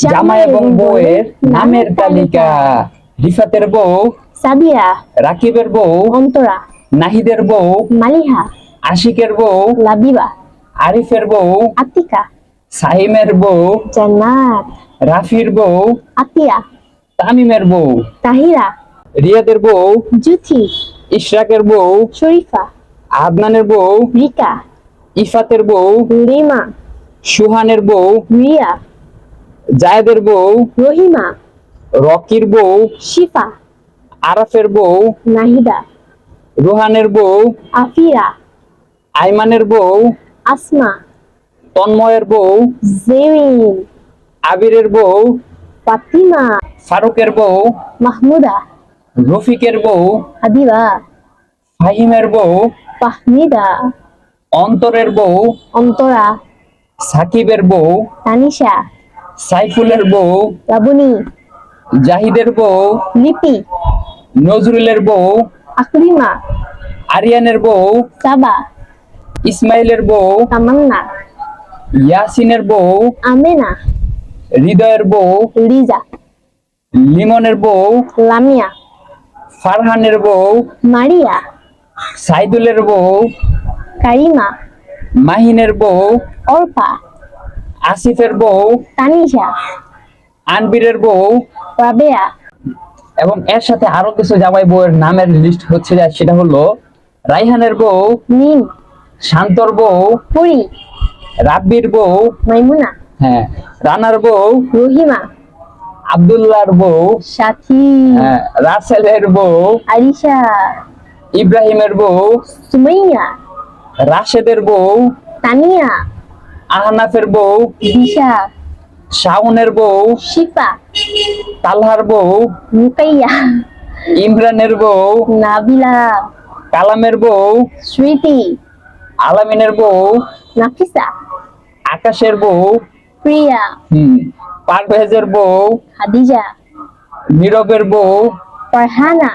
জামাই এবং বউয়ের নামের তালিকা। রিফাতের বউ সাদিয়া। রাকিবের বউ অন্তরা। নাহিদের বউ মালিহা। আশিকের বউ লাবিবা। আরিফের বউ আতিকা। সাহিমের বউ জান্নাত। রাফির বউ আতিয়া। তামিমের বউ তাহিরা। রিয়াদের বউ জুথি ইশরাকের বউ শরীফা। আদনানের বউ রিকা। ইফাতের বউ রিমা। সুহানের বউ রিয়া। জায়েদের বউ রহিমা। রকির বউ শিফা। আরাফের বউ নাহিদা। রুহানের বউ আফিরা। আইমানের বউ আসমা। তন্ময়ের বউ জেরিন আবিরের বউ ফাতিমা। ফারুকের বউ মাহমুদা। রফিকের বউ আদিবা ফাহিমের বউ ফাহমিদা। অন্তরের বউ অন্তরা। সাকিবের বউ তানিশা। সাইফুলের বউ লাবণী জাহিদের বউ লিপি। নজরুলের বউ আকরিমা। আরিয়ানের বউ সাবা। ইসমাইলের বউ তামান্না। ইয়াসিনের বউ আমেনা। হৃদয়ের বউ লিজা। লিমনের বউ লামিয়া। ফারহানের বউ মারিয়া। সাইদুলের বউ কারিমা। মাহিনের বউ অর্পা। আসিফের বউ তানিশা। আনবিরের বউ রাবেয়া। এবং এর সাথে আরও কিছু জামাই বউয়ের নামের লিস্ট হচ্ছে যা সেটা হলো রাইহানের বউ নিম শান্তর বউ পুরি। রাব্বির বউ মাইমুনা। হ্যাঁ রানার বউ রহিমা। আব্দুল্লাহর বউ সাথী। হ্যাঁ, রাসেলের বউ আরিশা। ইব্রাহিমের বউ সুমাইয়া। রাশেদের বউ তানিয়া। আহনাফের বউ দিশা শাওনের বউ শিফা তালহার বউ মুকাইয়া ইমরানের বউ নাবিলা কালামের বউ স্মৃতি আলামিনের বউ নাফিসা আকাশের বউ প্রিয়া হুম পারভেজের বউ হাদিজা নীরবের বউ ফারহানা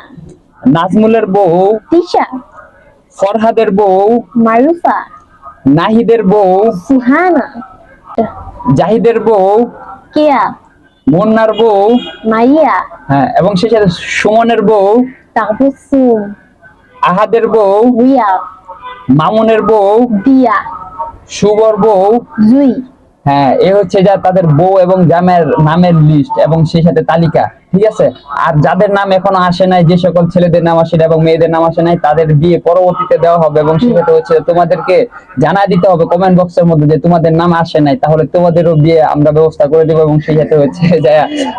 নাজমুলের বউ তিশা ফরহাদের বউ মারুফা নাহিদের বউ সুহানা। জাহিদের বউ কেয়া। মুন্নার বউ মাইয়া। হ্যাঁ এবং সে সাথে সুমনের বউ তাবসুম আহাদের বউ রিয়া। মামুনের বউ দিয়া। শুভর বউ জুই। হ্যাঁ এ হচ্ছে যা তাদের বউ এবং জামের নামের লিস্ট এবং সেই সাথে তালিকা ঠিক আছে? আর যাদের নাম এখনও আসে নাই যে সকল ছেলেদের নাম আসে এবং মেয়েদের নাম আসে নাই তাদের বিয়ে পরবর্তীতে দেওয়া হবে এবং সেক্ষেত্রে হচ্ছে তোমাদেরকে জানা দিতে হবে কমেন্ট বক্সের মধ্যে যে তোমাদের নাম আসে নাই তাহলে তোমাদেরও বিয়ে আমরা ব্যবস্থা করে দেবো এবং সেই সাথে হচ্ছে যে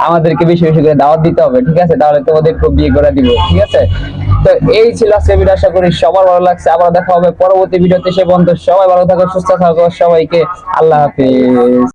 আমাদেরকে বেশি বেশি করে দাওয়াত দিতে হবে ঠিক আছে? তাহলে তোমাদেরকেও বিয়ে করে দিব ঠিক আছে? তো এই ছিল আজকে ভিডিও, আশা করি সবার ভালো লাগছে। আবার দেখা হবে পরবর্তী ভিডিওতে। সে বন্ধু সবাই ভালো থাকো, সুস্থ থাকো, সবাইকে আল্লাহ হাফিজ।